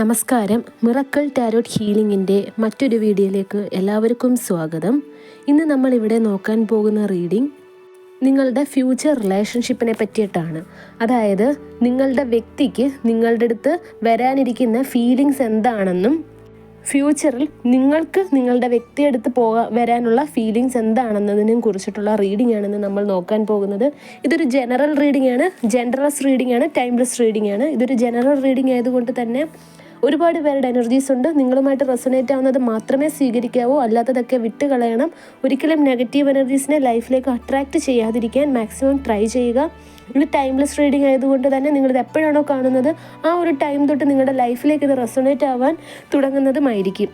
നമസ്കാരം. Miracle tarot ഹീലിംഗിന്റെ മറ്റൊരു വീഡിയോയിലേക്ക് എല്ലാവർക്കും സ്വാഗതം. ഇന്ന് നമ്മൾ ഇവിടെ നോക്കാൻ പോകുന്ന റീഡിംഗ് നിങ്ങളുടെ ഫ്യൂച്ചർ റിലേഷൻഷിപ്പിനെ പറ്റിയിട്ടാണ്. അതായത് നിങ്ങളുടെ വ്യക്തിക്ക് നിങ്ങളുടെ അടുത്ത് വരാനിരിക്കുന്ന ഫീലിങ്സ് എന്താണെന്നും ഫ്യൂച്ചറിൽ നിങ്ങൾക്ക് നിങ്ങളുടെ വ്യക്തിയെടുത്ത് പോകാൻ വരാനുള്ള ഫീലിങ്സ് എന്താണെന്നതിനെ കുറിച്ചിട്ടുള്ള റീഡിംഗ് ആണെന്ന് നമ്മൾ നോക്കാൻ പോകുന്നത്. ഇതൊരു ജനറൽ റീഡിംഗ് ആണ് ജനറൽസ് റീഡിംഗ് ആണ് ടൈംലെസ് റീഡിംഗ് ആണ് ഇതൊരു ജനറൽ റീഡിംഗ് ആയതുകൊണ്ട് തന്നെ ഒരുപാട് പേരുടെ എനർജീസ് ഉണ്ട്. നിങ്ങളുമായിട്ട് റെസൊനേറ്റ് ആവുന്നത് മാത്രമേ സ്വീകരിക്കാവൂ. അല്ലാത്തതൊക്കെ വിട്ട് കളയണം ഒരിക്കലും നെഗറ്റീവ് എനർജീസിനെ ലൈഫിലേക്ക് അട്രാക്റ്റ് ചെയ്യാതിരിക്കാൻ മാക്സിമം ട്രൈ ചെയ്യുക. ഇത് ടൈംലെസ് റീഡിംഗ് ആയതുകൊണ്ട് തന്നെ നിങ്ങളിത് എപ്പോഴാണോ കാണുന്നത് ആ ഒരു ടൈം തൊട്ട് നിങ്ങളുടെ ലൈഫിലേക്ക് ഇത് റെസൊനേറ്റ് ആവാൻ തുടങ്ങുന്നതുമായിരിക്കും.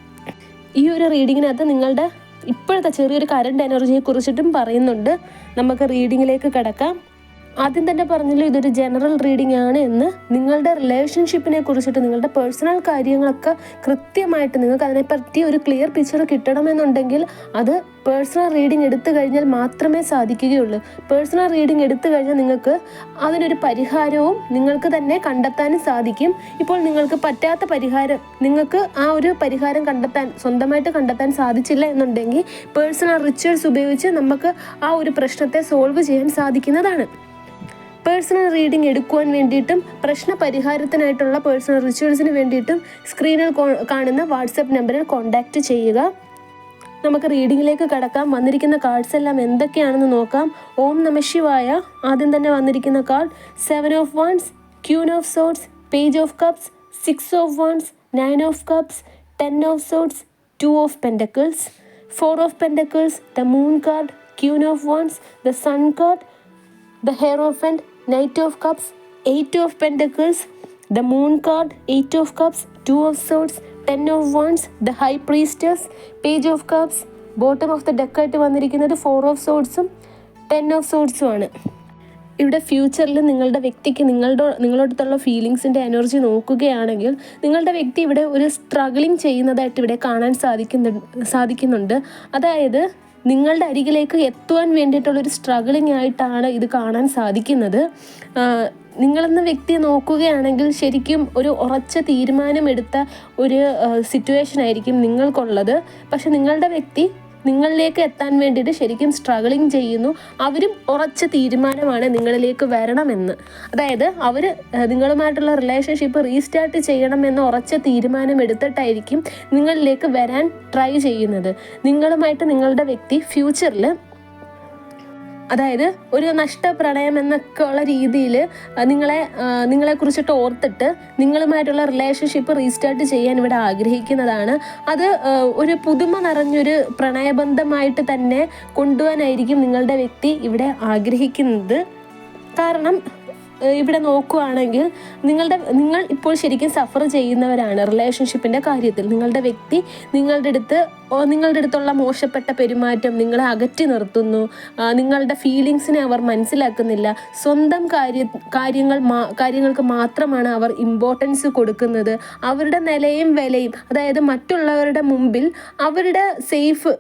ഈ ഒരു റീഡിങ്ങിനകത്ത് നിങ്ങളുടെ ഇപ്പോഴത്തെ ചെറിയൊരു കറണ്ട് എനർജിയെ കുറിച്ചിട്ടും പറയുന്നുണ്ട്. നമുക്ക് റീഡിങ്ങിലേക്ക് കിടക്കാം. ആദ്യം തന്നെ പറഞ്ഞല്ലോ ഇതൊരു ജനറൽ റീഡിംഗ് ആണ് എന്ന്. നിങ്ങളുടെ റിലേഷൻഷിപ്പിനെ കുറിച്ചിട്ട് നിങ്ങളുടെ പേഴ്സണൽ കാര്യങ്ങളൊക്കെ കൃത്യമായിട്ട് നിങ്ങൾക്ക് അതിനെപ്പറ്റി ഒരു ക്ലിയർ പിക്ചർ കിട്ടണമെന്നുണ്ടെങ്കിൽ അത് പേഴ്സണൽ റീഡിംഗ് എടുത്തു കഴിഞ്ഞാൽ മാത്രമേ സാധിക്കുകയുള്ളൂ. പേഴ്സണൽ റീഡിംഗ് എടുത്തു കഴിഞ്ഞാൽ നിങ്ങൾക്ക് അതിനൊരു പരിഹാരവും നിങ്ങൾക്ക് തന്നെ കണ്ടെത്താനും സാധിക്കും. ഇപ്പോൾ നിങ്ങൾക്ക് പറ്റാത്ത പരിഹാരം നിങ്ങൾക്ക് ആ ഒരു പരിഹാരം കണ്ടെത്താൻ സ്വന്തമായിട്ട് കണ്ടെത്താൻ സാധിച്ചില്ല എന്നുണ്ടെങ്കിൽ പേഴ്സണൽ റിച്വൽസ് ഉപയോഗിച്ച് നമുക്ക് ആ ഒരു പ്രശ്നത്തെ സോൾവ് ചെയ്യാൻ സാധിക്കുന്നതാണ്. പേഴ്സണൽ റീഡിംഗ് എടുക്കുവാൻ വേണ്ടിയിട്ടും പ്രശ്ന പരിഹാരത്തിനായിട്ടുള്ള പേഴ്സണൽ റിച്വൽസിന് വേണ്ടിയിട്ടും സ്ക്രീനിൽ കാണുന്ന വാട്സപ്പ് നമ്പറിൽ കോൺടാക്റ്റ് ചെയ്യുക. നമുക്ക് റീഡിങ്ങിലേക്ക് കടക്കാം. വന്നിരിക്കുന്ന കാർഡ്സ് എല്ലാം എന്തൊക്കെയാണെന്ന് നോക്കാം. ഓം നമ ശിവായ. ആദ്യം തന്നെ വന്നിരിക്കുന്ന card seven of wands queen of swords page of cups six of wands nine of cups ten of swords two of pentacles four of pentacles the moon card queen of wands the sun card the Hierophant, knight of cups eight of Pentacles, the moon card eight of cups two of Swords, ten of wands the high priestess page of cups bottom of the ഡെക്കായിട്ട് വന്നിരിക്കുന്നത് four of സോഡ്സും ten of സോഡ്സും ആണ്. ഇവിടെ ഫ്യൂച്ചറിൽ നിങ്ങളുടെ വ്യക്തിക്ക് നിങ്ങളുടെ നിങ്ങളോടത്തുള്ള ഫീലിങ്സിന്റെ energy നോക്കുകയാണെങ്കിൽ നിങ്ങളുടെ വ്യക്തി ഇവിടെ ഒരു സ്ട്രഗിളിങ് ചെയ്യുന്നതായിട്ട് ഇവിടെ കാണാൻ സാധിക്കുന്നു സാധിക്കുന്നുണ്ട്. അതായത് നിങ്ങളുടെ അരികിലേക്ക് എത്തുവാൻ വേണ്ടിയിട്ടുള്ളൊരു സ്ട്രഗിളിംഗ് ആയിട്ടാണ് ഇത് കാണാൻ സാധിക്കുന്നത്. നിങ്ങളെന്ന വ്യക്തിയെ നോക്കുകയാണെങ്കിൽ ശരിക്കും ഒരു ഉറച്ച തീരുമാനമെടുത്ത ഒരു സിറ്റുവേഷൻ ആയിരിക്കും നിങ്ങൾക്കുള്ളത്. പക്ഷെ നിങ്ങളുടെ വ്യക്തി നിങ്ങളിലേക്ക് എത്താൻ വേണ്ടിയിട്ട് ശരിക്കും സ്ട്രഗിളിങ് ചെയ്യുന്നു. അവരും ഉറച്ച തീരുമാനമാണ് നിങ്ങളിലേക്ക് വരണമെന്ന്. അതായത് അവർ നിങ്ങളുമായിട്ടുള്ള റിലേഷൻഷിപ്പ് റീസ്റ്റാർട്ട് ചെയ്യണമെന്ന് ഉറച്ച തീരുമാനം എടുത്തിട്ടായിരിക്കും നിങ്ങളിലേക്ക് വരാൻ ട്രൈ ചെയ്യുന്നത്. നിങ്ങളുമായിട്ട് നിങ്ങളുടെ വ്യക്തി ഫ്യൂച്ചറിൽ അതായത് ഒരു നഷ്ടപ്രണയം എന്നൊക്കെ ഉള്ള രീതിയിൽ നിങ്ങളെ ആ, നിങ്ങളെ കുറിച്ചിട്ട് ഓർത്തിട്ട് നിങ്ങളുമായിട്ടുള്ള റിലേഷൻഷിപ്പ് റീസ്റ്റാർട്ട് ചെയ്യാൻ ഇവിടെ ആഗ്രഹിക്കുന്നതാണ്. അത് ഒരു പുതുമ നിറഞ്ഞൊരു പ്രണയബന്ധമായിട്ട് തന്നെ കൊണ്ടുപോകാനായിരിക്കും നിങ്ങളുടെ വ്യക്തി ഇവിടെ ആഗ്രഹിക്കുന്നത്. കാരണം ഇവിടെ നോക്കുകയാണെങ്കിൽ നിങ്ങളുടെ നിങ്ങൾ ഇപ്പോൾ ശരിക്കും സഫർ ചെയ്യുന്നവരാണ് റിലേഷൻഷിപ്പിന്റെ കാര്യത്തിൽ. നിങ്ങളുടെ വ്യക്തി നിങ്ങളുടെ അടുത്ത് നിങ്ങളുടെ അടുത്തുള്ള മോശപ്പെട്ട പെരുമാറ്റം നിങ്ങളെ അകറ്റി നിർത്തുന്നു. നിങ്ങളുടെ ഫീലിങ്സിനെ അവർ മനസ്സിലാക്കുന്നില്ല. സ്വന്തം കാര്യ കാര്യങ്ങൾ കാര്യങ്ങൾക്ക് മാത്രമാണ് അവർ ഇമ്പോർട്ടൻസ് കൊടുക്കുന്നത്. അവരുടെ നിലയും വിലയും അതായത് മറ്റുള്ളവരുടെ മുമ്പിൽ അവരുടെ സേഫ്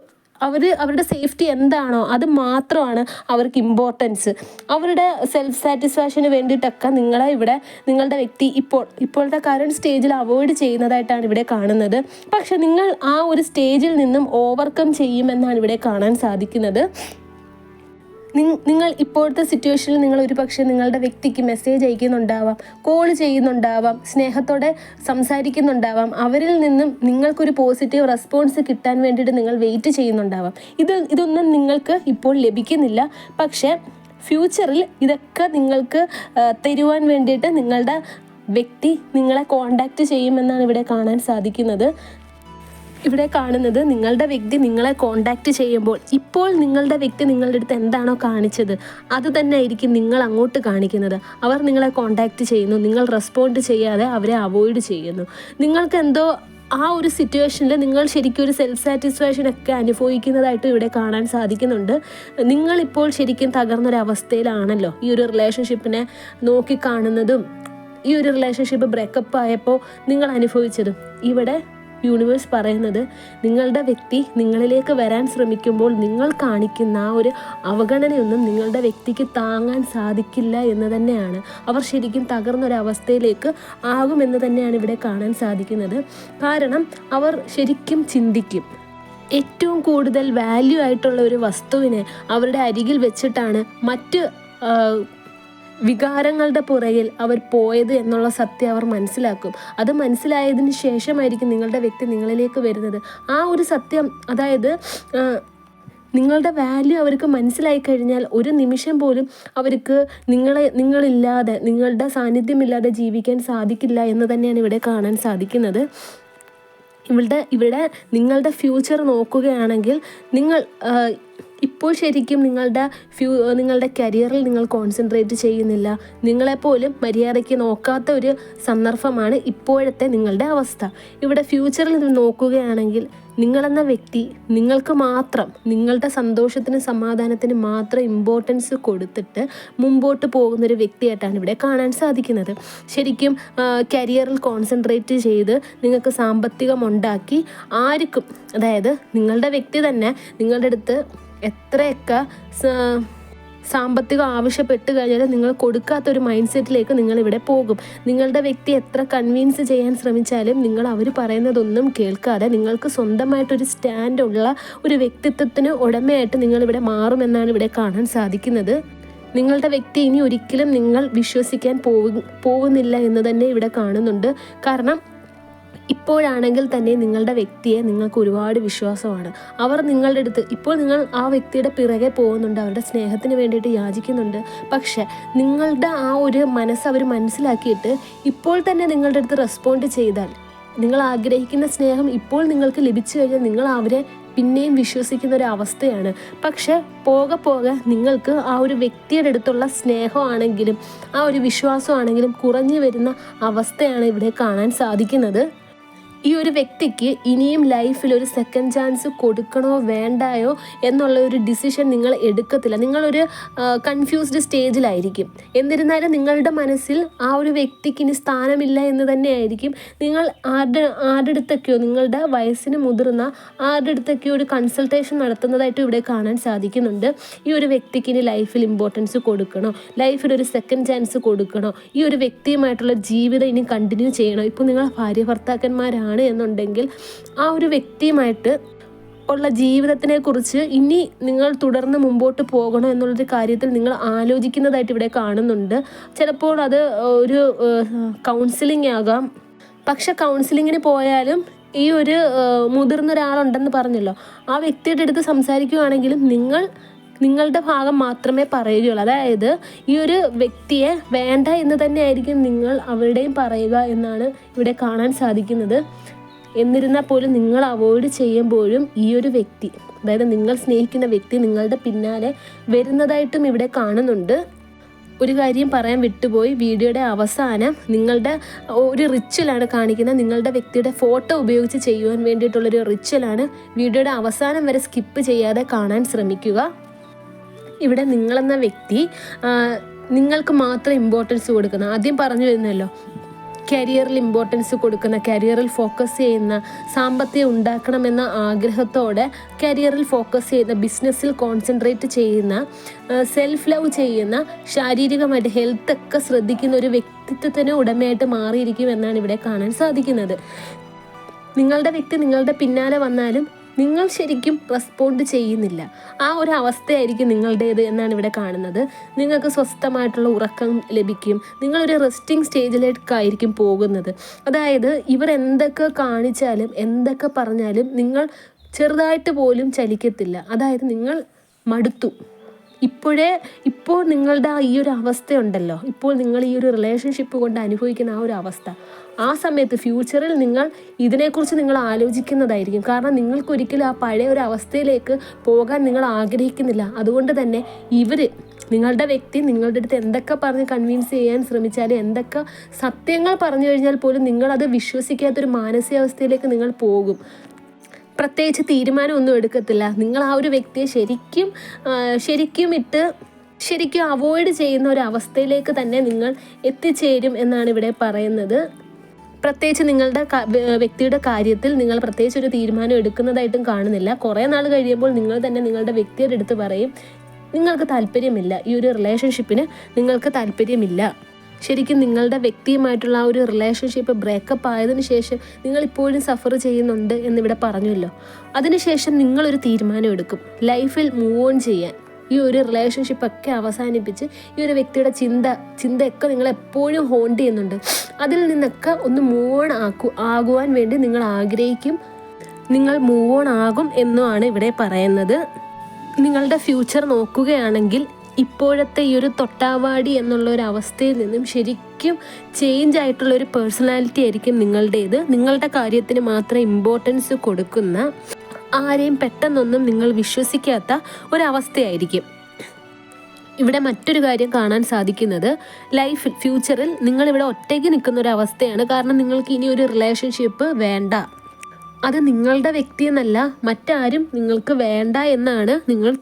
അവർ അവരുടെ സേഫ്റ്റി എന്താണോ അത് മാത്രമാണ് അവർക്ക് ഇമ്പോർട്ടൻസ് അവരുടെ സെൽഫ് സാറ്റിസ്ഫാക്ഷന് വേണ്ടിയിട്ടൊക്കെ നിങ്ങളെ ഇവിടെ നിങ്ങളുടെ വ്യക്തി ഇപ്പോൾ ഇപ്പോഴത്തെ കറണ്ട് സ്റ്റേജിൽ അവോയ്ഡ് ചെയ്യുന്നതായിട്ടാണ് ഇവിടെ കാണുന്നത്. പക്ഷെ നിങ്ങൾ ആ ഒരു സ്റ്റേജിൽ നിന്നും ഓവർകം ചെയ്യുമെന്നാണ് ഇവിടെ കാണാൻ സാധിക്കുന്നത്. നിങ്ങൾ ഇപ്പോഴത്തെ സിറ്റുവേഷനിൽ നിങ്ങൾ ഒരു പക്ഷേ നിങ്ങളുടെ വ്യക്തിക്ക് മെസ്സേജ് അയക്കുന്നുണ്ടാവാം കോൾ ചെയ്യുന്നുണ്ടാവാം സ്നേഹത്തോടെ സംസാരിക്കുന്നുണ്ടാവാം അവരിൽ നിന്നും നിങ്ങൾക്കൊരു പോസിറ്റീവ് റെസ്പോൺസ് കിട്ടാൻ വേണ്ടിയിട്ട് നിങ്ങൾ വെയിറ്റ് ചെയ്യുന്നുണ്ടാവാം. ഇത് ഇതൊന്നും നിങ്ങൾക്ക് ഇപ്പോൾ ലഭിക്കുന്നില്ല. പക്ഷേ ഫ്യൂച്ചറിൽ ഇതൊക്കെ നിങ്ങൾക്ക് തരുവാൻ വേണ്ടിയിട്ട് നിങ്ങളുടെ വ്യക്തി നിങ്ങളെ കോണ്ടാക്റ്റ് ചെയ്യുമെന്നാണ് ഇവിടെ കാണാൻ സാധിക്കുന്നത്. ഇവിടെ കാണുന്നത് നിങ്ങളുടെ വ്യക്തി നിങ്ങളെ കോണ്ടാക്ട് ചെയ്യുമ്പോൾ ഇപ്പോൾ നിങ്ങളുടെ വ്യക്തി നിങ്ങളുടെ അടുത്ത് എന്താണോ കാണിച്ചത് അത് തന്നെ ആയിരിക്കും നിങ്ങൾ അങ്ങോട്ട് കാണിക്കുന്നത്. അവർ നിങ്ങളെ കോണ്ടാക്ട് ചെയ്യുന്നു നിങ്ങൾ റെസ്പോണ്ട് ചെയ്യാതെ അവരെ അവോയ്ഡ് ചെയ്യുന്നു. നിങ്ങൾക്ക് എന്തോ ആ ഒരു സിറ്റുവേഷനിൽ നിങ്ങൾ ശരിക്കും ഒരു സെൽഫ് സാറ്റിസ്ഫാക്ഷൻ ഒക്കെ അനുഭവിക്കുന്നതായിട്ട് ഇവിടെ കാണാൻ സാധിക്കുന്നുണ്ട്. നിങ്ങളിപ്പോൾ ശരിക്കും തകർന്നൊരവസ്ഥയിലാണല്ലോ ഈ ഒരു റിലേഷൻഷിപ്പിനെ നോക്കിക്കാണുന്നതും ഈ ഒരു റിലേഷൻഷിപ്പ് ബ്രേക്കപ്പ് ആയപ്പോൾ നിങ്ങൾ അനുഭവിച്ചതും. ഇവിടെ യൂണിവേഴ്സ് പറയുന്നത് നിങ്ങളുടെ വ്യക്തി നിങ്ങളിലേക്ക് വരാൻ ശ്രമിക്കുമ്പോൾ നിങ്ങൾ കാണിക്കുന്ന ആ ഒരു അവഗണനയൊന്നും നിങ്ങളുടെ വ്യക്തിക്ക് താങ്ങാൻ സാധിക്കില്ല എന്ന് തന്നെയാണ്. അവർ ശരിക്കും തകർന്നൊരവസ്ഥയിലേക്ക് ആകുമെന്ന് തന്നെയാണ് ഇവിടെ കാണാൻ സാധിക്കുന്നത്. കാരണം അവർ ശരിക്കും ചിന്തിക്കും. ഏറ്റവും കൂടുതൽ വാല്യൂ ആയിട്ടുള്ള ഒരു വസ്തുവിനെ അവരുടെ അരികിൽ വെച്ചിട്ടാണ് മറ്റ് വികാരങ്ങളുടെ പുറയിൽ അവർ പോയത് എന്നുള്ള സത്യം അവർ മനസ്സിലാക്കും. അത് മനസ്സിലായതിന് ശേഷമായിരിക്കും നിങ്ങളുടെ വ്യക്തി നിങ്ങളിലേക്ക് വരുന്നത്. ആ ഒരു സത്യം അതായത് നിങ്ങളുടെ വാല്യൂ അവർക്ക് മനസ്സിലായി കഴിഞ്ഞാൽ ഒരു നിമിഷം പോലും അവർക്ക് നിങ്ങളെ നിങ്ങളില്ലാതെ നിങ്ങളുടെ സാന്നിധ്യമില്ലാതെ ജീവിക്കാൻ സാധിക്കില്ല എന്ന് തന്നെയാണ് ഇവിടെ കാണാൻ സാധിക്കുന്നത്. ഇവളുടെ ഇവിടെ നിങ്ങളുടെ ഫ്യൂച്ചർ നോക്കുകയാണെങ്കിൽ നിങ്ങൾ ഇപ്പോൾ ശരിക്കും നിങ്ങളുടെ ഫ്യൂ നിങ്ങളുടെ കരിയറിൽ നിങ്ങൾ കോൺസെൻട്രേറ്റ് ചെയ്യുന്നില്ല. നിങ്ങളെപ്പോലും മര്യാദയ്ക്ക് നോക്കാത്ത ഒരു സന്ദർഭമാണ് ഇപ്പോഴത്തെ നിങ്ങളുടെ അവസ്ഥ. ഇവിടെ ഫ്യൂച്ചറിൽ നോക്കുകയാണെങ്കിൽ നിങ്ങളെന്ന വ്യക്തി നിങ്ങൾക്ക് മാത്രം നിങ്ങളുടെ സന്തോഷത്തിനും സമാധാനത്തിനും മാത്രം ഇമ്പോർട്ടൻസ് കൊടുത്തിട്ട് മുമ്പോട്ട് പോകുന്നൊരു വ്യക്തിയായിട്ടാണ് ഇവിടെ കാണാൻ സാധിക്കുന്നത്. ശരിക്കും കരിയറിൽ കോൺസെൻട്രേറ്റ് ചെയ്ത് നിങ്ങൾക്ക് സാമ്പത്തികം ഉണ്ടാക്കി ആർക്കും അതായത് നിങ്ങളുടെ വ്യക്തി തന്നെ നിങ്ങളുടെ അടുത്ത് എത്രയൊക്കെ സാമ്പത്തികം ആവശ്യപ്പെട്ട് കഴിഞ്ഞാൽ നിങ്ങൾ കൊടുക്കാത്തൊരു മൈൻഡ് സെറ്റിലേക്ക് നിങ്ങൾ ഇവിടെ പോകും. നിങ്ങളുടെ വ്യക്തി എത്ര കൺവിൻസ് ചെയ്യാൻ ശ്രമിച്ചാലും നിങ്ങൾ അവർ പറയുന്നതൊന്നും കേൾക്കാതെ നിങ്ങൾക്ക് സ്വന്തമായിട്ടൊരു സ്റ്റാൻഡ് ഉള്ള ഒരു വ്യക്തിത്വത്തിന് ഉടമയായിട്ട് നിങ്ങളിവിടെ മാറുമെന്നാണ് ഇവിടെ കാണാൻ സാധിക്കുന്നത്. നിങ്ങളുടെ വ്യക്തി ഇനി ഒരിക്കലും നിങ്ങൾ വിശ്വസിക്കാൻ പോകു പോകുന്നില്ല എന്ന് തന്നെ ഇവിടെ കാണുന്നുണ്ട്. കാരണം ഇപ്പോഴാണെങ്കിൽ തന്നെ നിങ്ങളുടെ വ്യക്തിയെ നിങ്ങൾക്ക് ഒരുപാട് വിശ്വാസമാണ്. അവർ നിങ്ങളുടെ അടുത്ത് ഇപ്പോൾ നിങ്ങൾ ആ വ്യക്തിയുടെ പിറകെ പോകുന്നുണ്ട് അവരുടെ സ്നേഹത്തിന് വേണ്ടിയിട്ട് യാചിക്കുന്നുണ്ട്. പക്ഷെ നിങ്ങളുടെ ആ ഒരു മനസ്സ് അവർ മനസ്സിലാക്കിയിട്ട് ഇപ്പോൾ തന്നെ നിങ്ങളുടെ അടുത്ത് റെസ്പോണ്ട് ചെയ്താൽ നിങ്ങൾ ആഗ്രഹിക്കുന്ന സ്നേഹം ഇപ്പോൾ നിങ്ങൾക്ക് ലഭിച്ചു കഴിഞ്ഞാൽ നിങ്ങൾ അവരെ പിന്നെയും വിശ്വസിക്കുന്ന ഒരു അവസ്ഥയാണ്. പക്ഷെ പോകെ പോകെ നിങ്ങൾക്ക് ആ ഒരു വ്യക്തിയുടെ അടുത്തുള്ള സ്നേഹമാണെങ്കിലും ആ ഒരു വിശ്വാസമാണെങ്കിലും കുറഞ്ഞു വരുന്ന അവസ്ഥയാണ് ഇവിടെ കാണാൻ സാധിക്കുന്നത്. ഈ ഒരു വ്യക്തിക്ക് ഇനിയും ലൈഫിൽ ഒരു സെക്കൻഡ് ചാൻസ് കൊടുക്കണോ വേണ്ടായോ എന്നുള്ള ഒരു ഡിസിഷൻ നിങ്ങൾ എടുക്കത്തില്ല. നിങ്ങളൊരു കൺഫ്യൂസ്ഡ് സ്റ്റേജിലായിരിക്കും എന്നിരുന്നാലും നിങ്ങളുടെ മനസ്സിൽ ആ ഒരു വ്യക്തിക്ക് ഇനി സ്ഥാനമില്ല എന്ന് തന്നെയായിരിക്കും. നിങ്ങൾ ആരുടെ ആരുടെ അടുത്തൊക്കെയോ നിങ്ങളുടെ വയസ്സിന് മുതിർന്ന ആരുടെ അടുത്തൊക്കെയോ ഒരു കൺസൾട്ടേഷൻ നടത്തുന്നതായിട്ട് ഇവിടെ കാണാൻ സാധിക്കുന്നുണ്ട്. ഈ ഒരു വ്യക്തിക്ക് ഇനി ലൈഫിൽ ഇമ്പോർട്ടൻസ് കൊടുക്കണോ? ലൈഫിൽ ഒരു സെക്കൻഡ് ചാൻസ് കൊടുക്കണോ? ഈ ഒരു വ്യക്തിയുമായിട്ടുള്ള ജീവിതം ഇനി കണ്ടിന്യൂ ചെയ്യണോ? ഇപ്പോൾ നിങ്ങൾ ഭാര്യ ഭർത്താക്കന്മാരാണ്. എന്നുണ്ടെങ്കിൽ ആ ഒരു വ്യക്തിയുമായിട്ട് ഉള്ള ജീവിതത്തിനെ കുറിച്ച് ഇനി നിങ്ങൾ തുടർന്ന് മുമ്പോട്ട് പോകണോ എന്നുള്ളൊരു കാര്യത്തിൽ നിങ്ങൾ ആലോചിക്കുന്നതായിട്ട് ഇവിടെ കാണുന്നുണ്ട്. ചിലപ്പോൾ അത് ഒരു കൗൺസിലിംഗ് ആകാം. പക്ഷെ കൗൺസിലിങ്ങിന് പോയാലും ഈ ഒരു മുതിർന്ന ഒരാളുണ്ടെന്ന് പറഞ്ഞല്ലോ. ആ വ്യക്തിയുടെ അടുത്ത് സംസാരിക്കുകയാണെങ്കിലും നിങ്ങൾ നിങ്ങളുടെ ഭാഗം മാത്രമേ പറയുകയുള്ളൂ. അതായത് ഈ ഒരു വ്യക്തിയെ വേണ്ട എന്ന് തന്നെയായിരിക്കും നിങ്ങൾ അവരുടെയും പറയുക എന്നാണ് ഇവിടെ കാണാൻ സാധിക്കുന്നത്. എന്നിരുന്നാൽ പോലും നിങ്ങൾ അവോയ്ഡ് ചെയ്യുമ്പോഴും ഈ ഒരു വ്യക്തി അതായത് നിങ്ങൾ സ്നേഹിക്കുന്ന വ്യക്തി നിങ്ങളുടെ പിന്നാലെ വരുന്നതായിട്ടും ഇവിടെ കാണുന്നുണ്ട്. ഒരു കാര്യം പറയാൻ വിട്ടുപോയി. വീഡിയോയുടെ അവസാനം നിങ്ങളുടെ ഒരു റിച്വലാണ് കാണിക്കുന്നത്. നിങ്ങളുടെ വ്യക്തിയുടെ ഫോട്ടോ ഉപയോഗിച്ച് ചെയ്യുവാൻ വേണ്ടിയിട്ടുള്ളൊരു റിച്വലാണ് വീഡിയോയുടെ അവസാനം വരെ സ്കിപ്പ് ചെയ്യാതെ കാണാൻ ശ്രമിക്കുക. ഇവിടെ നിങ്ങളെന്ന വ്യക്തി നിങ്ങൾക്ക് മാത്രം ഇമ്പോർട്ടൻസ് കൊടുക്കുന്ന. ആദ്യം പറഞ്ഞു വരുന്നല്ലോ. കരിയറിൽ ഇമ്പോർട്ടൻസ് കൊടുക്കുന്ന കരിയറിൽ ഫോക്കസ് ചെയ്യുന്ന സാമ്പത്തികം ഉണ്ടാക്കണമെന്ന ആഗ്രഹത്തോടെ കരിയറിൽ ഫോക്കസ് ചെയ്യുന്ന ബിസിനസ്സിൽ കോൺസെൻട്രേറ്റ് ചെയ്യുന്ന സെൽഫ് ലവ് ചെയ്യുന്ന ശാരീരികമായിട്ട് ഹെൽത്ത് ഒക്കെ ശ്രദ്ധിക്കുന്ന ഒരു വ്യക്തിത്വത്തിന് ഉടമയായിട്ട് മാറിയിരിക്കും എന്നാണ് ഇവിടെ കാണാൻ സാധിക്കുന്നത്. നിങ്ങളുടെ വ്യക്തി നിങ്ങളുടെ പിന്നാലെ വന്നാലും നിങ്ങൾ ശരിക്കും റെസ്പോണ്ട് ചെയ്യുന്നില്ല. ആ ഒരു അവസ്ഥയായിരിക്കും നിങ്ങളുടേത് എന്നാണ് ഇവിടെ കാണുന്നത്. നിങ്ങൾക്ക് സ്വസ്ഥമായിട്ടുള്ള ഉറക്കം ലഭിക്കും. നിങ്ങളൊരു റെസ്റ്റിംഗ് സ്റ്റേജിലേക്കായിരിക്കും പോകുന്നത്. അതായത് ഇവർ എന്തൊക്കെ കാണിച്ചാലും എന്തൊക്കെ പറഞ്ഞാലും നിങ്ങൾ ചെറുതായിട്ട് പോലും ചലിക്കത്തില്ല. അതായത് നിങ്ങൾ മടുത്തു. ഇപ്പോഴേ ഇപ്പോൾ നിങ്ങളുടെ ഈ ഒരു അവസ്ഥയുണ്ടല്ലോ. ഇപ്പോൾ നിങ്ങൾ ഈ ഒരു റിലേഷൻഷിപ്പ് കൊണ്ട് അനുഭവിക്കുന്ന ആ ഒരു അവസ്ഥ. ആ സമയത്ത് ഫ്യൂച്ചറിൽ നിങ്ങൾ ഇതിനെക്കുറിച്ച് നിങ്ങൾ ആലോചിക്കുന്നതായിരിക്കും. കാരണം നിങ്ങൾക്കൊരിക്കലും ആ പഴയ ഒരു അവസ്ഥയിലേക്ക് പോകാൻ നിങ്ങൾ ആഗ്രഹിക്കുന്നില്ല. അതുകൊണ്ട് തന്നെ ഇവർ നിങ്ങളുടെ വ്യക്തി നിങ്ങളുടെ അടുത്ത് എന്തൊക്കെ പറഞ്ഞ് കൺവിൻസ് ചെയ്യാൻ ശ്രമിച്ചാലും എന്തൊക്കെ സത്യങ്ങൾ പറഞ്ഞു കഴിഞ്ഞാൽ പോലും നിങ്ങളത് വിശ്വസിക്കാത്തൊരു മാനസികാവസ്ഥയിലേക്ക് നിങ്ങൾ പോകും. പ്രത്യേകിച്ച് തീരുമാനമൊന്നും എടുക്കത്തില്ല. നിങ്ങൾ ആ ഒരു വ്യക്തിയെ ശരിക്കും ശരിക്കും ഇട്ട് ശരിക്കും അവോയ്ഡ് ചെയ്യുന്ന ഒരു അവസ്ഥയിലേക്ക് തന്നെ നിങ്ങൾ എത്തിച്ചേരും എന്നാണ് ഇവിടെ പറയുന്നത്. പ്രത്യേകിച്ച് നിങ്ങളുടെ വ്യക്തിയുടെ കാര്യത്തിൽ നിങ്ങൾ പ്രത്യേകിച്ച് ഒരു തീരുമാനം എടുക്കുന്നതായിട്ടും കാണുന്നില്ല. കുറേ നാൾ കഴിയുമ്പോൾ നിങ്ങൾ തന്നെ നിങ്ങളുടെ വ്യക്തിയുടെ അടുത്ത് പറയും നിങ്ങൾക്ക് താല്പര്യമില്ല. ഈ ഒരു റിലേഷൻഷിപ്പിന് നിങ്ങൾക്ക് താല്പര്യമില്ല. ശരിക്കും നിങ്ങളുടെ വ്യക്തിയുമായിട്ടുള്ള ആ ഒരു റിലേഷൻഷിപ്പ് ബ്രേക്കപ്പ് ആയതിനു ശേഷം നിങ്ങൾ ഇപ്പോഴും സഫർ ചെയ്യുന്നുണ്ട് എന്നിവിടെ പറഞ്ഞല്ലോ. അതിനുശേഷം നിങ്ങളൊരു തീരുമാനം എടുക്കും. ലൈഫിൽ മൂവ് ഓൺ ചെയ്യാൻ. ഈ ഒരു റിലേഷൻഷിപ്പ് ഒക്കെ അവസാനിപ്പിച്ച് ഈ ഒരു വ്യക്തിയുടെ ചിന്ത ചിന്തയൊക്കെ നിങ്ങൾ എപ്പോഴും ഹോണ്ട് ചെയ്യുന്നുണ്ട്. അതിൽ നിന്നൊക്കെ ഒന്ന് മൂവ് ഓൺ ആക്കു ആകുവാൻ വേണ്ടി നിങ്ങൾ ആഗ്രഹിക്കും. നിങ്ങൾ മൂവ് ഓൺ ആകും എന്നുമാണ് ഇവിടെ പറയുന്നത്. നിങ്ങളുടെ ഫ്യൂച്ചർ നോക്കുകയാണെങ്കിൽ ഇപ്പോഴത്തെ ഈ ഒരു തൊട്ടാവാടി എന്നുള്ള ഒരു അവസ്ഥയിൽ നിന്നും ശരിക്കും ചേഞ്ച് ആയിട്ടുള്ള ഒരു പേഴ്സണാലിറ്റി ആയിരിക്കും നിങ്ങളുടേത്. നിങ്ങളുടെ കാര്യത്തിന് മാത്രം ഇമ്പോർട്ടൻസ് കൊടുക്കുന്ന ആരെയും പെട്ടെന്നൊന്നും നിങ്ങൾ വിശ്വസിക്കാത്ത ഒരവസ്ഥയായിരിക്കും. ഇവിടെ മറ്റൊരു കാര്യം കാണാൻ സാധിക്കുന്നത് ലൈഫിൽ ഫ്യൂച്ചറിൽ നിങ്ങളിവിടെ ഒറ്റയ്ക്ക് നിൽക്കുന്ന ഒരു അവസ്ഥയാണ്. കാരണം നിങ്ങൾക്ക് ഇനി ഒരു റിലേഷൻഷിപ്പ് വേണ്ട. അത് നിങ്ങളുടെ വ്യക്തി എന്നല്ല മറ്റാരും നിങ്ങൾക്ക് വേണ്ട എന്നാണ് നിങ്ങൾ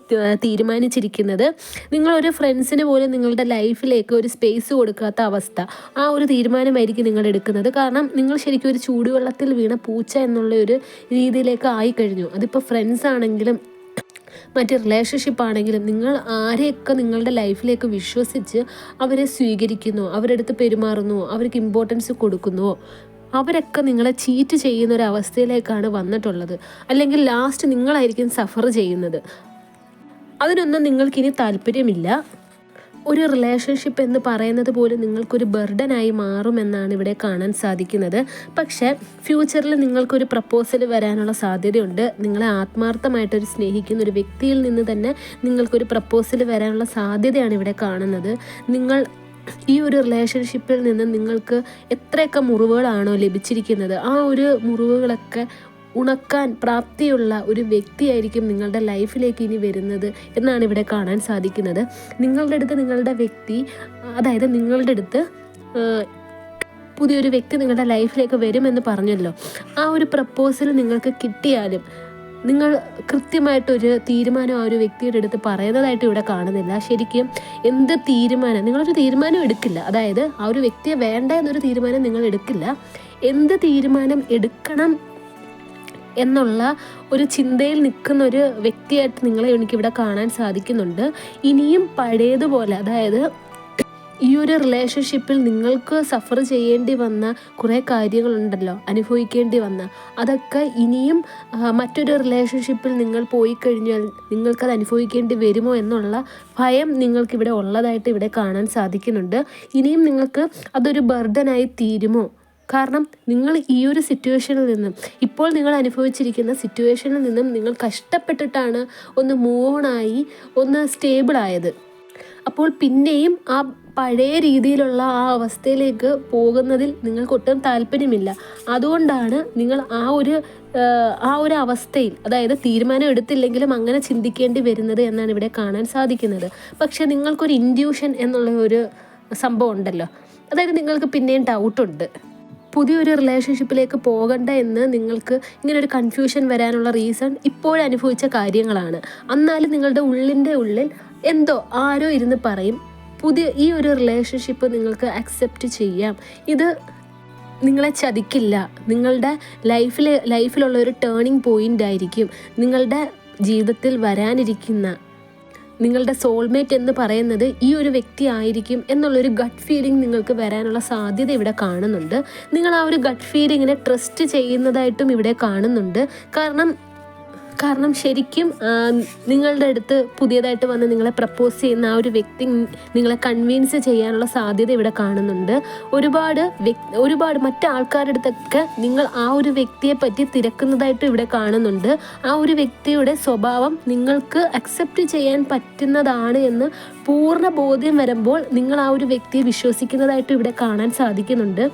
തീരുമാനിച്ചിരിക്കുന്നത്. നിങ്ങളൊരു ഫ്രണ്ട്സിന് പോലും നിങ്ങളുടെ ലൈഫിലേക്ക് ഒരു സ്പേസ് കൊടുക്കാത്ത അവസ്ഥ. ആ ഒരു തീരുമാനമായിരിക്കും നിങ്ങൾ എടുക്കുന്നത്. കാരണം നിങ്ങൾ ശരിക്കും ഒരു ചൂടുവെള്ളത്തിൽ വീണ പൂച്ച എന്നുള്ള ഒരു രീതിയിലേക്ക് ആയിക്കഴിഞ്ഞു. അതിപ്പോൾ ഫ്രണ്ട്സ് ആണെങ്കിലും മറ്റ് റിലേഷൻഷിപ്പ് ആണെങ്കിലും നിങ്ങൾ ആരെയൊക്കെ നിങ്ങളുടെ ലൈഫിലേക്ക് വിശ്വസിച്ച് അവരെ സ്വീകരിക്കുന്നു അവരെടുത്ത് പെരുമാറുന്നു അവർക്ക് ഇമ്പോർട്ടൻസ് കൊടുക്കുന്നുവോ അവരൊക്കെ നിങ്ങളെ ചീറ്റ് ചെയ്യുന്ന ഒരു അവസ്ഥയിലേക്കാണ് വന്നിട്ടുള്ളത്. അല്ലെങ്കിൽ ലാസ്റ്റ് നിങ്ങളായിരിക്കും സഫർ ചെയ്യുന്നത്. അതിനൊന്നും നിങ്ങൾക്കിനി താല്പര്യമില്ല. ഒരു റിലേഷൻഷിപ്പ് എന്ന് പറയുന്നത് പോലും നിങ്ങൾക്കൊരു ബർഡനായി മാറുമെന്നാണ് ഇവിടെ കാണാൻ സാധിക്കുന്നത്. പക്ഷേ ഫ്യൂച്ചറിൽ നിങ്ങൾക്കൊരു പ്രപ്പോസൽ വരാനുള്ള സാധ്യതയുണ്ട്. നിങ്ങളെ ആത്മാർത്ഥമായിട്ടൊരു സ്നേഹിക്കുന്ന ഒരു വ്യക്തിയിൽ നിന്ന് തന്നെ നിങ്ങൾക്കൊരു പ്രപ്പോസൽ വരാനുള്ള സാധ്യതയാണ് ഇവിടെ കാണുന്നത്. നിങ്ങൾ ഈ ഒരു റിലേഷൻഷിപ്പിൽ നിന്ന് നിങ്ങൾക്ക് എത്രയൊക്കെ മുറിവുകളാണോ ലഭിച്ചിരിക്കുന്നത്? ആ ഒരു മുറിവുകളൊക്കെ ഉണക്കാൻ പ്രാപ്തിയുള്ള ഒരു വ്യക്തിയായിരിക്കും നിങ്ങളുടെ ലൈഫിലേക്ക് ഇനി വരുന്നത് എന്നാണ് ഇവിടെ കാണാൻ സാധിക്കുന്നത്. നിങ്ങളുടെ അടുത്ത് നിങ്ങളുടെ വ്യക്തി അതായത് നിങ്ങളുടെ അടുത്ത് പുതിയൊരു വ്യക്തി നിങ്ങളുടെ ലൈഫിലേക്ക് വരുമെന്ന് പറഞ്ഞല്ലോ. ആ ഒരു പ്രപ്പോസൽ നിങ്ങൾക്ക് കിട്ടിയാലും നിങ്ങൾ കൃത്യമായിട്ടൊരു തീരുമാനം ആ ഒരു വ്യക്തിയുടെ അടുത്ത് പറയുന്നതായിട്ട് ഇവിടെ കാണുന്നില്ല. ശരിക്കും എന്ത് തീരുമാനം? നിങ്ങളൊരു തീരുമാനം എടുക്കില്ല. അതായത് ആ ഒരു വ്യക്തിയെ വേണ്ട എന്നൊരു തീരുമാനം നിങ്ങൾ എടുക്കില്ല. എന്ത് തീരുമാനം എടുക്കണം എന്നുള്ള ഒരു ചിന്തയിൽ നിൽക്കുന്ന ഒരു വ്യക്തിയായിട്ട് നിങ്ങളെ എനിക്കിവിടെ കാണാൻ സാധിക്കുന്നുണ്ട്. ഇനിയും പഴയതുപോലെ അതായത് ഈ ഒരു റിലേഷൻഷിപ്പിൽ നിങ്ങൾക്ക് സഫർ ചെയ്യേണ്ടി വന്ന കുറേ കാര്യങ്ങളുണ്ടല്ലോ അനുഭവിക്കേണ്ടി വന്ന. അതൊക്കെ ഇനിയും മറ്റൊരു റിലേഷൻഷിപ്പിൽ നിങ്ങൾ പോയി കഴിഞ്ഞാൽ നിങ്ങൾക്കത് അനുഭവിക്കേണ്ടി വരുമോ എന്നുള്ള ഭയം നിങ്ങൾക്കിവിടെ ഉള്ളതായിട്ട് ഇവിടെ കാണാൻ സാധിക്കുന്നുണ്ട്. ഇനിയും നിങ്ങൾക്ക് അതൊരു ബർഡനായി തീരുമോ? കാരണം നിങ്ങൾ ഈ ഒരു സിറ്റുവേഷനിൽ നിന്നും ഇപ്പോൾ നിങ്ങൾ അനുഭവിച്ചിരിക്കുന്ന സിറ്റുവേഷനിൽ നിന്നും നിങ്ങൾ കഷ്ടപ്പെട്ടിട്ടാണ് ഒന്ന് മൂവ് ഓൺ ആയി ഒന്ന് സ്റ്റേബിളായത് അപ്പോൾ പിന്നെയും ആ പഴയ രീതിയിലുള്ള ആ അവസ്ഥയിലേക്ക് പോകുന്നതിൽ നിങ്ങൾക്ക് ഒട്ടും താല്പര്യമില്ല. അതുകൊണ്ടാണ് നിങ്ങൾ ആ ഒരു ആ ഒരു അവസ്ഥയിൽ അതായത് തീരുമാനം എടുത്തില്ലെങ്കിലും അങ്ങനെ ചിന്തിക്കേണ്ടി വരുന്നത് എന്നാണ് ഇവിടെ കാണാൻ സാധിക്കുന്നത്. പക്ഷേ നിങ്ങൾക്കൊരു ഇൻഡ്യൂഷൻ എന്നുള്ള ഒരു സംഭവം ഉണ്ടല്ലോ. അതായത് നിങ്ങൾക്ക് പിന്നെയും ഡൗട്ടുണ്ട് പുതിയൊരു റിലേഷൻഷിപ്പിലേക്ക് പോകണ്ട എന്ന് നിങ്ങൾക്ക് ഇങ്ങനെ ഒരു കൺഫ്യൂഷൻ വരാനുള്ള റീസൺ ഇപ്പോഴനുഭവിച്ച കാര്യങ്ങളാണ്. എന്നാലും നിങ്ങളുടെ ഉള്ളിന്റെ ഉള്ളിൽ എന്തോ ആരോ ഇരുന്ന് പറയും പുതിയ ഈ ഒരു റിലേഷൻഷിപ്പ് നിങ്ങൾക്ക് അക്സെപ്റ്റ് ചെയ്യാം. ഇത് നിങ്ങളെ ചതിക്കില്ല. നിങ്ങളുടെ ലൈഫിലെ ലൈഫിലുള്ള ഒരു ടേണിംഗ് പോയിന്റ് ആയിരിക്കും. നിങ്ങളുടെ ജീവിതത്തിൽ വരാനിരിക്കുന്ന നിങ്ങളുടെ സോൾമേറ്റ് എന്ന് പറയുന്നത് ഈ ഒരു വ്യക്തി ആയിരിക്കും എന്നുള്ളൊരു ഗട്ട് ഫീലിംഗ് നിങ്ങൾക്ക് വരാനുള്ള സാധ്യത ഇവിടെ കാണുന്നുണ്ട്. നിങ്ങൾ ആ ഒരു ഗട്ട് ഫീലിങ്ങിനെ ട്രസ്റ്റ് ചെയ്യുന്നതായിട്ടും ഇവിടെ കാണുന്നുണ്ട്. കാരണം കാരണം ശരിക്കും നിങ്ങളുടെ അടുത്ത് പുതിയതായിട്ട് വന്ന് നിങ്ങളെ പ്രപ്പോസ് ചെയ്യുന്ന ആ ഒരു വ്യക്തി നിങ്ങളെ കൺവിൻസ് ചെയ്യാനുള്ള സാധ്യത ഇവിടെ കാണുന്നുണ്ട്. ഒരുപാട് ഒരുപാട് മറ്റു ആൾക്കാരുടെ അടുത്തൊക്കെ നിങ്ങൾ ആ ഒരു വ്യക്തിയെ പറ്റി തിരക്കുന്നതായിട്ട് ഇവിടെ കാണുന്നുണ്ട്. ആ ഒരു വ്യക്തിയുടെ സ്വഭാവം നിങ്ങൾക്ക് അക്സെപ്റ്റ് ചെയ്യാൻ പറ്റുന്നതാണ് എന്ന് പൂർണ ബോധ്യം വരുമ്പോൾ നിങ്ങൾ ആ ഒരു വ്യക്തിയെ വിശ്വസിക്കുന്നതായിട്ട് ഇവിടെ കാണാൻ സാധിക്കുന്നുണ്ട്.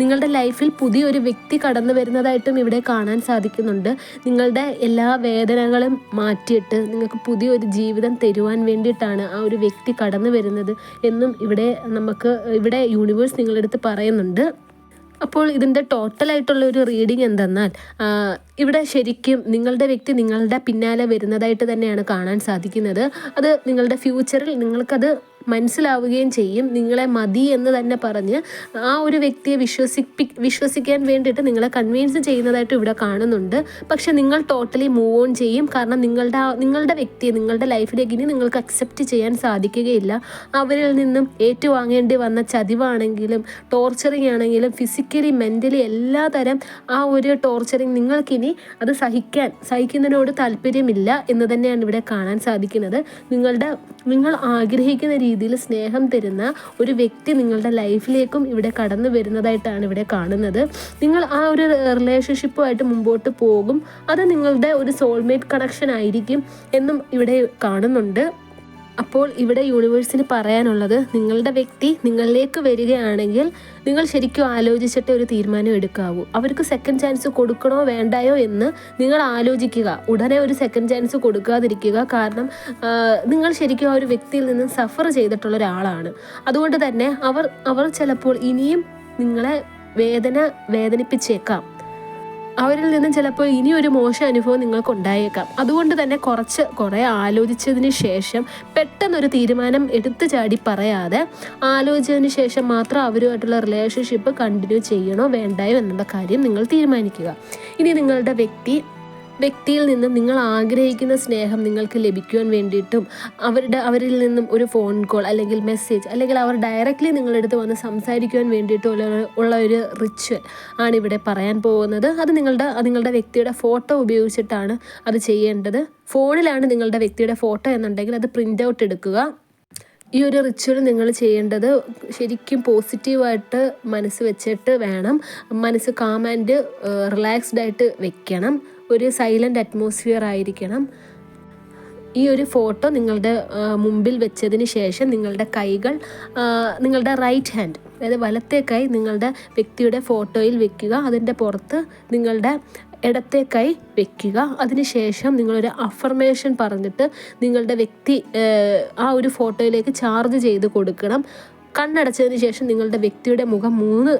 നിങ്ങളുടെ ലൈഫിൽ പുതിയൊരു വ്യക്തി കടന്നു വരുന്നതായിട്ടും ഇവിടെ കാണാൻ സാധിക്കുന്നുണ്ട്. നിങ്ങളുടെ എല്ലാ വേദനകളും മാറ്റിയിട്ട് നിങ്ങൾക്ക് പുതിയൊരു ജീവിതം തരുവാൻ വേണ്ടിയിട്ടാണ് ആ ഒരു വ്യക്തി കടന്നു വരുന്നത് എന്നും ഇവിടെ നമുക്ക് ഇവിടെ യൂണിവേഴ്സ് നിങ്ങളുടെ അടുത്ത് പറയുന്നുണ്ട്. അപ്പോൾ ഇതിന്റെ ടോട്ടലായിട്ടുള്ള ഒരു റീഡിംഗ് എന്തെന്നാൽ ഇവിടെ ശരിക്കും നിങ്ങളുടെ വ്യക്തി നിങ്ങളുടെ പിന്നാലെ വരുന്നതായിട്ട് തന്നെയാണ് കാണാൻ സാധിക്കുന്നത്. അത് നിങ്ങളുടെ ഫ്യൂച്ചറിൽ നിങ്ങൾക്കത് മനസ്സിലാവുകയും ചെയ്യും. നിങ്ങളെ മതി എന്ന് തന്നെ പറഞ്ഞ് ആ ഒരു വ്യക്തിയെ വിശ്വസിപ്പി വിശ്വസിക്കാൻ വേണ്ടിയിട്ട് നിങ്ങളെ കൺവിൻസ് ചെയ്യുന്നതായിട്ട് ഇവിടെ കാണുന്നുണ്ട്. പക്ഷെ നിങ്ങൾ ടോട്ടലി മൂവ് ഓൺ ചെയ്യും. കാരണം നിങ്ങളുടെ നിങ്ങളുടെ വ്യക്തിയെ നിങ്ങളുടെ ലൈഫിലേക്ക് ഇനി നിങ്ങൾക്ക് അക്സെപ്റ്റ് ചെയ്യാൻ സാധിക്കുകയില്ല. അവരിൽ നിന്നും ഏറ്റുവാങ്ങേണ്ടി വന്ന ചതിവാണെങ്കിലും ടോർച്ചറിങ് ആണെങ്കിലും ഫിസിക്കലി മെന്റലി എല്ലാ തരം ആ ഒരു ടോർച്ചറിങ് നിങ്ങൾക്കിനി അത് സഹിക്കാൻ സഹിക്കുന്നതിനോട് താല്പര്യമില്ല എന്ന് തന്നെയാണ് ഇവിടെ കാണാൻ സാധിക്കുന്നത്. നിങ്ങളുടെ നിങ്ങൾ ആഗ്രഹിക്കുന്ന രീതിയിൽ സ്നേഹം തരുന്ന ഒരു വ്യക്തി നിങ്ങളുടെ ലൈഫിലേക്കും ഇവിടെ കടന്നു വരുന്നതായിട്ടാണ് ഇവിടെ കാണുന്നത്. നിങ്ങൾ ആ ഒരു റിലേഷൻഷിപ്പുമായിട്ട് മുമ്പോട്ട് പോകും. അത് നിങ്ങളുടെ ഒരു സോൾമേറ്റ് കണക്ഷൻ ആയിരിക്കും എന്നും ഇവിടെ കാണുന്നുണ്ട്. അപ്പോൾ ഇവിടെ യൂണിവേഴ്സിന് പറയാനുള്ളത് നിങ്ങളുടെ വ്യക്തി നിങ്ങളിലേക്ക് വരികയാണെങ്കിൽ നിങ്ങൾ ശരിക്കും ആലോചിച്ചിട്ട് ഒരു തീരുമാനം എടുക്കാവൂ. അവർക്ക് സെക്കൻഡ് ചാൻസ് കൊടുക്കണോ വേണ്ടായോ എന്ന് നിങ്ങൾ ആലോചിക്കുക. ഉടനെ ഒരു സെക്കൻഡ് ചാൻസ് കൊടുക്കാതിരിക്കുക. കാരണം നിങ്ങൾ ശരിക്കും ആ ഒരു വ്യക്തിയിൽ നിന്ന് സഫർ ചെയ്തിട്ടുള്ള ഒരാളാണ്. അതുകൊണ്ട് തന്നെ അവർ അവർ ചിലപ്പോൾ ഇനിയും നിങ്ങളെ വേദന വേദനിപ്പിച്ചേക്കാം. അവരിൽ നിന്നും ചിലപ്പോൾ ഇനി ഒരു മോശം അനുഭവം നിങ്ങൾക്ക് ഉണ്ടായേക്കാം അതുകൊണ്ട് തന്നെ കുറച്ച് കുറേ ആലോചിച്ചതിന് ശേഷം പെട്ടെന്നൊരു തീരുമാനം എടുത്തു ചാടി പറയാതെ ആലോചിച്ചതിന് ശേഷം മാത്രം അവരുമായിട്ടുള്ള റിലേഷൻഷിപ്പ് കണ്ടിന്യൂ ചെയ്യണോ വേണ്ടയോ എന്നുള്ള കാര്യം നിങ്ങൾ തീരുമാനിക്കുക. ഇനി നിങ്ങളുടെ വ്യക്തി വ്യക്തിയിൽ നിന്നും നിങ്ങൾ ആഗ്രഹിക്കുന്ന സ്നേഹം നിങ്ങൾക്ക് ലഭിക്കുവാൻ വേണ്ടിയിട്ടും അവരുടെ അവരിൽ നിന്നും ഒരു ഫോൺ കോൾ അല്ലെങ്കിൽ മെസ്സേജ് അല്ലെങ്കിൽ അവർ ഡയറക്റ്റ്ലി നിങ്ങളുടെ അടുത്ത് വന്ന് സംസാരിക്കുവാൻ വേണ്ടിയിട്ടും ഉള്ള ഉള്ള ഒരു റിച്ച് ആണ് ഇവിടെ പറയാൻ പോകുന്നത്. അത് നിങ്ങളുടെ നിങ്ങളുടെ വ്യക്തിയുടെ ഫോട്ടോ ഉപയോഗിച്ചിട്ടാണ് അത് ചെയ്യേണ്ടത്. ഫോണിലാണ് നിങ്ങളുടെ വ്യക്തിയുടെ ഫോട്ടോ എന്നുണ്ടെങ്കിൽ അത് പ്രിന്റ് ഔട്ട് എടുക്കുക. ഈ ഒരു റിച്വൽ നിങ്ങൾ ചെയ്യേണ്ടത് ശരിക്കും പോസിറ്റീവായിട്ട് മനസ്സ് വെച്ചിട്ട് വേണം. മനസ്സ് കാം ആൻഡ് റിലാക്സ്ഡ് ആയിട്ട് വെക്കണം. ഒരു സൈലന്റ് അറ്റ്മോസ്ഫിയർ ആയിരിക്കണം. ഈ ഒരു ഫോട്ടോ നിങ്ങളുടെ മുമ്പിൽ വെച്ചതിന് ശേഷം നിങ്ങളുടെ കൈകൾ നിങ്ങളുടെ റൈറ്റ് ഹാൻഡ് അതായത് വലത്തെ കൈ നിങ്ങളുടെ വ്യക്തിയുടെ ഫോട്ടോയിൽ വെക്കുക. അതിന്റെ പുറത്ത് നിങ്ങളുടെ ഇടത്തെ കൈ വെക്കുക. അതിനുശേഷം നിങ്ങളൊരു അഫർമേഷൻ പറഞ്ഞിട്ട് നിങ്ങളുടെ വ്യക്തി ആ ഒരു ഫോട്ടോയിലേക്ക് ചാർജ് ചെയ്ത് കൊടുക്കണം. കണ്ണടച്ചതിന് ശേഷം നിങ്ങളുടെ വ്യക്തിയുടെ മുഖം മൂന്ന്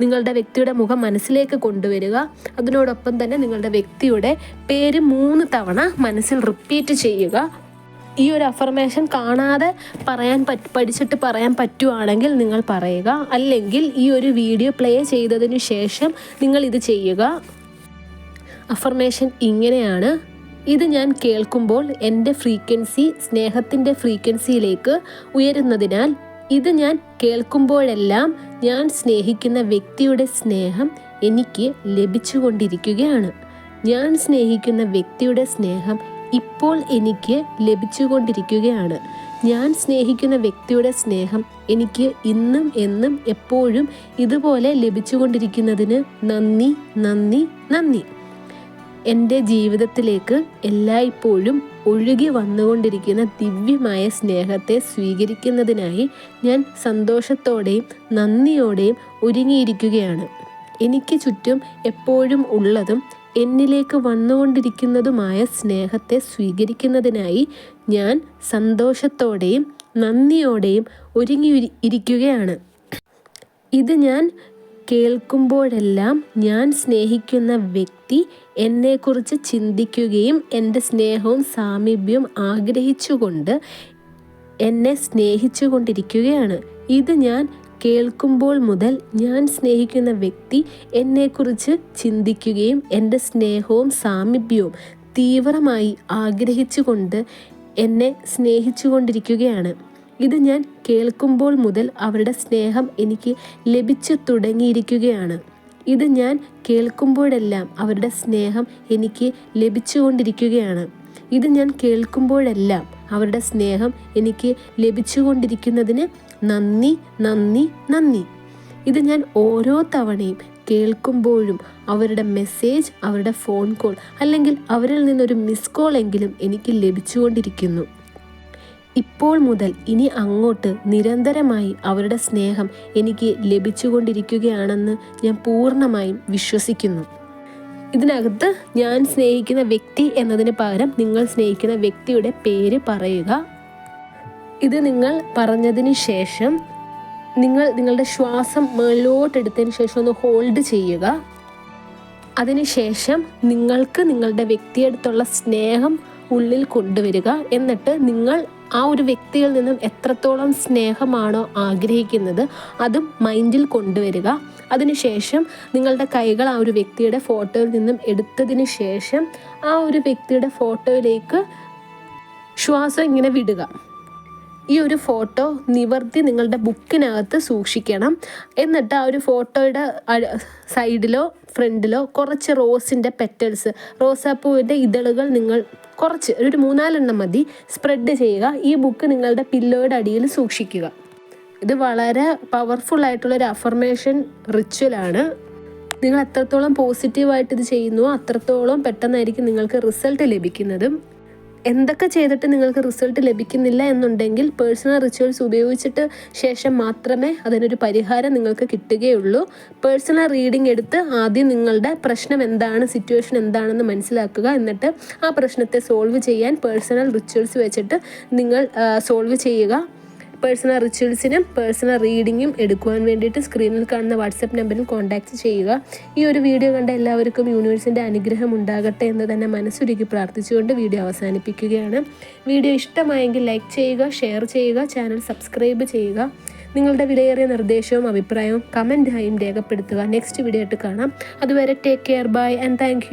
നിങ്ങളുടെ വ്യക്തിയുടെ മുഖം മനസ്സിലേക്ക് കൊണ്ടുവരിക. അതിനോടൊപ്പം തന്നെ നിങ്ങളുടെ വ്യക്തിയുടെ പേര് മൂന്ന് തവണ മനസ്സിൽ റിപ്പീറ്റ് ചെയ്യുക. ഈ ഒരു അഫർമേഷൻ കാണാതെ പറയാൻ പറ്റ് പഠിച്ചിട്ട് പറയാൻ പറ്റുവാണെങ്കിൽ നിങ്ങൾ പറയുക. അല്ലെങ്കിൽ ഈ ഒരു വീഡിയോ പ്ലേ ചെയ്തതിന് ശേഷം നിങ്ങൾ ഇത് ചെയ്യുക. അഫർമേഷൻ ഇങ്ങനെയാണ്. ഇത് ഞാൻ കേൾക്കുമ്പോൾ എന്റെ ഫ്രീക്വൻസി സ്നേഹത്തിന്റെ ഫ്രീക്വൻസിയിലേക്ക് ഉയരുന്നതിനാൽ ഇത് ഞാൻ കേൾക്കുമ്പോഴെല്ലാം ഞാൻ സ്നേഹിക്കുന്ന വ്യക്തിയുടെ സ്നേഹം എനിക്ക് ലഭിച്ചുകൊണ്ടിരിക്കുകയാണ്. ഞാൻ സ്നേഹിക്കുന്ന വ്യക്തിയുടെ സ്നേഹം ഇപ്പോൾ എനിക്ക് ലഭിച്ചുകൊണ്ടിരിക്കുകയാണ്. ഞാൻ സ്നേഹിക്കുന്ന വ്യക്തിയുടെ സ്നേഹം എനിക്ക് ഇന്നും എന്നും എപ്പോഴും ഇതുപോലെ ലഭിച്ചുകൊണ്ടിരിക്കുന്നതിന് നന്ദി നന്ദി നന്ദി. എന്റെ ജീവിതത്തിലേക്ക് എല്ലായ്പ്പോഴും ഒഴുകി വന്നുകൊണ്ടിരിക്കുന്ന ദിവ്യമായ സ്നേഹത്തെ സ്വീകരിക്കുന്നതിനായി ഞാൻ സന്തോഷത്തോടെയും നന്ദിയോടെയും ഒരുങ്ങിയിരിക്കുകയാണ്. എനിക്ക് ചുറ്റും എപ്പോഴും ഉള്ളതും എന്നിലേക്ക് വന്നുകൊണ്ടിരിക്കുന്നതുമായ സ്നേഹത്തെ സ്വീകരിക്കുന്നതിനായി ഞാൻ സന്തോഷത്തോടെയും നന്ദിയോടെയും ഒരുങ്ങി ഇരിക്കുകയാണ്. ഇത് ഞാൻ കേൾക്കുമ്പോഴെല്ലാം ഞാൻ സ്നേഹിക്കുന്ന വ്യക്തി എന്നെക്കുറിച്ച് ചിന്തിക്കുകയും എന്റെ സ്നേഹവും സാമീപ്യവും ആഗ്രഹിച്ചുകൊണ്ട് എന്നെ സ്നേഹിച്ചു കൊണ്ടിരിക്കുകയാണ് ഇത് ഞാൻ കേൾക്കുമ്പോൾ മുതൽ ഞാൻ സ്നേഹിക്കുന്ന വ്യക്തി എന്നെക്കുറിച്ച് ചിന്തിക്കുകയും എന്റെ സ്നേഹവും സാമീപ്യവും തീവ്രമായി ആഗ്രഹിച്ചുകൊണ്ട് എന്നെ സ്നേഹിച്ചു കൊണ്ടിരിക്കുകയാണ് ഇത് ഞാൻ കേൾക്കുമ്പോൾ മുതൽ അവരുടെ സ്നേഹം എനിക്ക് ലഭിച്ചു തുടങ്ങിയിരിക്കുകയാണ്. ഇത് ഞാൻ കേൾക്കുമ്പോഴെല്ലാം അവരുടെ സ്നേഹം എനിക്ക് ലഭിച്ചുകൊണ്ടിരിക്കുകയാണ്. ഇത് ഞാൻ കേൾക്കുമ്പോഴെല്ലാം അവരുടെ സ്നേഹം എനിക്ക് ലഭിച്ചുകൊണ്ടിരിക്കുന്നതിന് നന്ദി നന്ദി നന്ദി. ഇത് ഞാൻ ഓരോ തവണയും കേൾക്കുമ്പോഴും അവരുടെ മെസ്സേജ് അവരുടെ ഫോൺ കോൾ അല്ലെങ്കിൽ അവരിൽ നിന്നൊരു മിസ് കോൾ എങ്കിലും എനിക്ക് ലഭിച്ചുകൊണ്ടിരിക്കുന്നു. ഇപ്പോൾ മുതൽ ഇനി അങ്ങോട്ട് നിരന്തരമായി അവരുടെ സ്നേഹം എനിക്ക് ലഭിച്ചുകൊണ്ടിരിക്കുകയാണെന്ന് ഞാൻ പൂർണമായും വിശ്വസിക്കുന്നു. ഇതിനകത്ത് ഞാൻ സ്നേഹിക്കുന്ന വ്യക്തി എന്നതിന് പകരം നിങ്ങൾ സ്നേഹിക്കുന്ന വ്യക്തിയുടെ പേര് പറയുക. ഇത് നിങ്ങൾ പറഞ്ഞതിന് ശേഷം നിങ്ങൾ നിങ്ങളുടെ ശ്വാസം മേലോട്ടെടുത്തതിന് ശേഷം ഒന്ന് ഹോൾഡ് ചെയ്യുക. അതിനുശേഷം നിങ്ങൾക്ക് നിങ്ങളുടെ വ്യക്തിയെടുത്തുള്ള സ്നേഹം ഉള്ളിൽ കൊണ്ടുവരിക. എന്നിട്ട് നിങ്ങൾ ആ ഒരു വ്യക്തിയിൽ നിന്നും എത്രത്തോളം സ്നേഹമാണോ ആഗ്രഹിക്കുന്നത് അതും മൈൻഡിൽ കൊണ്ടുവരിക. അതിനുശേഷം നിങ്ങളുടെ കൈകൾ ആ ഒരു വ്യക്തിയുടെ ഫോട്ടോയിൽ നിന്നും എടുത്തതിന് ശേഷം ആ ഒരു വ്യക്തിയുടെ ഫോട്ടോയിലേക്ക് ശ്വാസം ഇങ്ങനെ വിടുക. ഈ ഒരു ഫോട്ടോ നിവർത്തി നിങ്ങളുടെ ബുക്കിനകത്ത് സൂക്ഷിക്കണം. എന്നിട്ട് ആ ഒരു ഫോട്ടോയുടെ സൈഡിലോ ഫ്രണ്ടിലോ കുറച്ച് റോസിന്റെ പെറ്റൽസ് റോസാപ്പൂവിന്റെ ഇതളുകൾ നിങ്ങൾ കുറച്ച് ഒരു മൂന്നാലെണ്ണം മതി. സ്പ്രെഡ് ചെയ്യുക. ഈ ബുക്ക് നിങ്ങളുടെ പില്ലോയുടെ അടിയിൽ സൂക്ഷിക്കുക. ഇത് വളരെ പവർഫുൾ ആയിട്ടുള്ള ഒരു അഫർമേഷൻ റിച്വലാണ് നിങ്ങൾ എത്രത്തോളം പോസിറ്റീവായിട്ട് ഇത് ചെയ്യുന്നു അത്രത്തോളം പെട്ടെന്നായിരിക്കും നിങ്ങൾക്ക് റിസൾട്ട് ലഭിക്കുന്നതും. എന്തൊക്കെ ചെയ്തിട്ട് നിങ്ങൾക്ക് റിസൾട്ട് ലഭിക്കുന്നില്ല എന്നുണ്ടെങ്കിൽ പേഴ്സണൽ റിച്വൽസ് ഉപയോഗിച്ചിട്ട് ശേഷം മാത്രമേ അതിനൊരു പരിഹാരം നിങ്ങൾക്ക് കിട്ടുകയുള്ളൂ. പേഴ്സണൽ റീഡിംഗ് എടുത്ത് ആദ്യം നിങ്ങളുടെ പ്രശ്നം എന്താണ് സിറ്റുവേഷൻ എന്താണെന്ന് മനസ്സിലാക്കുക. എന്നിട്ട് ആ പ്രശ്നത്തെ സോൾവ് ചെയ്യാൻ പേഴ്സണൽ റിച്വൽസ് വെച്ചിട്ട് നിങ്ങൾ സോൾവ് ചെയ്യുക. പേഴ്സണൽ റിച്വൽസിനും പേഴ്സണൽ റീഡിങ്ങും എടുക്കുവാൻ വേണ്ടിയിട്ട് സ്ക്രീനിൽ കാണുന്ന വാട്സപ്പ് നമ്പറിൽ കോൺടാക്റ്റ് ചെയ്യുക. ഈ ഒരു വീഡിയോ കണ്ട എല്ലാവർക്കും യൂണിവേഴ്സിന്റെ അനുഗ്രഹം ഉണ്ടാകട്ടെ എന്ന് തന്നെ മനസ്സുരുക്കി പ്രാർത്ഥിച്ചുകൊണ്ട് വീഡിയോ അവസാനിപ്പിക്കുകയാണ്. വീഡിയോ ഇഷ്ടമായെങ്കിൽ ലൈക്ക് ചെയ്യുക ഷെയർ ചെയ്യുക ചാനൽ സബ്സ്ക്രൈബ് ചെയ്യുക. നിങ്ങളുടെ വിലയേറിയ നിർദ്ദേശവും അഭിപ്രായവും കമന്റായും രേഖപ്പെടുത്തുക. നെക്സ്റ്റ് വീഡിയോ ആയിട്ട് കാണാം. അതുവരെ take care bye and thank